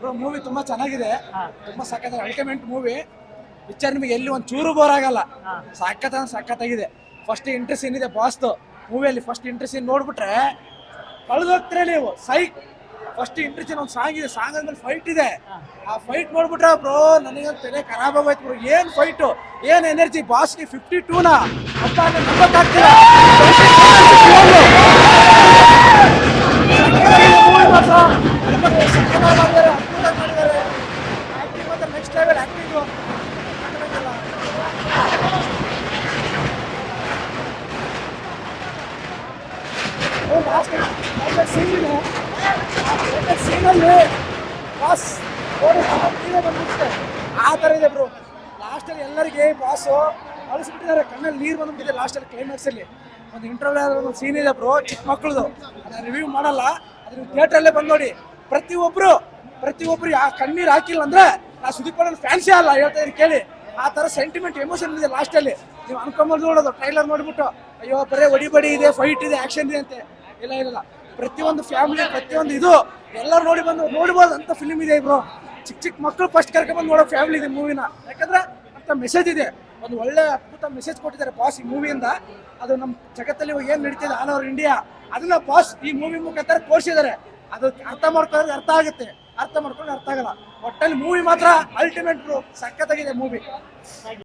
Bro movie ತುಂಬಾ ಚೆನ್ನಾಗಿದೆ. ತುಂಬಾ ಸಖತ್ ಅಲ್ಟಿಮೇಟ್ ಮೂವಿ ಪಿಕ್ಚರ್ ನಿಮಗೆ ಎಲ್ಲಿ ಒಂದು ಚೂರು ಬೋರ್ ಆಗಲ್ಲ. ಸಖತ್ ಅಂದ್ರೆ ಸಖತ್ತಾಗಿದೆ ಫಸ್ಟ್ ಇಂಟ್ರಿ ಸೀನ್ ಇದೆ ಬಾಸ್ದು ಮೂವಿಯಲ್ಲಿ ಫಸ್ಟ್ ಇಂಟ್ರಿ ಸೀನ್ ನೋಡ್ಬಿಟ್ರೆ ಕಳೆದೋಗ್ತೀರ ನೀವು? ಸೈಕ್ ಫಸ್ಟ್ ಇಂಟ್ರಿ ಸೀನ್ ಒಂದು ಸಾಂಗ್ ಇದೆ. ಸಾಂಗ್ ಅಂದ್ರೆ ಫೈಟ್ ಇದೆ. ಆ ಫೈಟ್ ನೋಡ್ಬಿಟ್ರೆ ಬ್ರೋ ನನಗೆ ತಲೆ ಖರಾಬ್ ಆಗೋಯ್ತು ಬ್ರೋ ಏನ್ ಫೈಟ್ ಏನ್ ಎನರ್ಜಿ ಬಾಸ್ಗೆ ಫಿಫ್ಟಿ ಟೂನ ಅಪ್ಪ ನಂಬಕ್ಕಾಗ್ತಿಲ್ಲ. ಆಕ್ಟಿಂಗು ಸೀನಲ್ಲಿ ಬಾಸ್ ಆ ಥರ ಇದೆ ಬ್ರೋ ಲಾಸ್ಟಲ್ಲಿ ಎಲ್ಲರಿಗೆ ಬಾಸು ಅಳಿಸ್ಬಿಟ್ಟಿದ್ದಾರೆ ಕಣ್ಣಲ್ಲಿ ನೀರು ಬಂದ್ಬಿಟ್ಟಿದೆ ಲಾಸ್ಟಲ್ಲಿ ಕ್ಲೈಮ್ಯಾಕ್ಸಲ್ಲಿ ಒಂದು ಇಂಟರ್ವ್ಯೂ ಆದ್ರೆ ಒಂದು ಸೀನ್ ಇದೆ ಬ್ರೋ ಚಿಕ್ಕ ಮಕ್ಕಳದು ಅದು ರಿವ್ಯೂ ಮಾಡಲ್ಲ ಅದನ್ನ ಥಿಯೇಟ್ರಲ್ಲೇ ಬಂದು ನೋಡಿ ಪ್ರತಿಯೊಬ್ಬರು ಪ್ರತಿಯೊಬ್ಬರು ಆ ಕಣ್ಣೀರು ಹಾಕಿಲ್ಲ ಅಂದ್ರೆ ನಾ ಸುದೀಪ್ ಫ್ಯಾನ್ಸೇ ಅಲ್ಲ, ಹೇಳ್ತಾ ಇದೀನಿ ಕೇಳಿ. ಆ ಥರ ಸೆಂಟಿಮೆಂಟ್ ಎಮೋಷನ್ ಇದೆ ಲಾಸ್ಟಲ್ಲಿ ನೀವು ಅನ್ಕೊಂಬೋದು ನೋಡೋದು ಟ್ರೈಲರ್ ನೋಡ್ಬಿಟ್ಟು, ಅಯ್ಯೋ, ಬರೇ ಒಡಿಬಡಿ ಬಡಿ ಇದೆ ಫೈಟ್ ಇದೆ ಆಕ್ಷನ್ ಇದೆ ಅಂತೆ. ಇಲ್ಲ ಇಲ್ಲ ಪ್ರತಿಯೊಂದು ಫ್ಯಾಮಿಲಿ ಪ್ರತಿಯೊಂದು ಇದು, ಎಲ್ಲರೂ ನೋಡಿ ಬಂದು, ನೋಡ್ಬೋದು ಅಂತ ಫಿಲ್ಮ್ ಇದೆ ಇಬ್ರು ಚಿಕ್ಕ ಚಿಕ್ಕ ಮಕ್ಕಳು ಫಸ್ಟ್ ಕರ್ಕೊಂಡ್ಬಂದು ನೋಡೋ ಫ್ಯಾಮಿಲಿ ಇದೆ ಮೂವಿನ ಯಾಕಂದ್ರೆ ಅಂತ ಮೆಸೇಜ್ ಇದೆ. ಒಂದು ಒಳ್ಳೆ ಅದ್ಭುತ ಮೆಸೇಜ್ ಕೊಟ್ಟಿದ್ದಾರೆ ಬಾಸ್ ಈ ಮೂವಿಯಿಂದ ಅದು ನಮ್ಮ ಜಗತ್ತಲ್ಲಿ ಏನು ನಡೀತಿದೆ ಆಲ್ ಓವರ್ ಇಂಡಿಯಾ ಅದನ್ನ ಬಾಸ್ ಈ ಮೂವಿ ಮುಖಾಂತರ ತೋರಿಸಿದ್ದಾರೆ. ಅದು ಅರ್ಥ ಮಾಡ್ಕೊಂಡ್ರೆ ಅರ್ಥ ಆಗುತ್ತೆ. ಅರ್ಥ ಮಾಡ್ಕೊಂಡು ಅರ್ಥ ಆಗಲ್ಲ. ಒಟ್ಟಲ್ಲಿ ಮೂವಿ ಮಾತ್ರ ಅಲ್ಟಿಮೇಟ್ ಸಖತ್ತಾಗಿದೆ ಮೂವಿ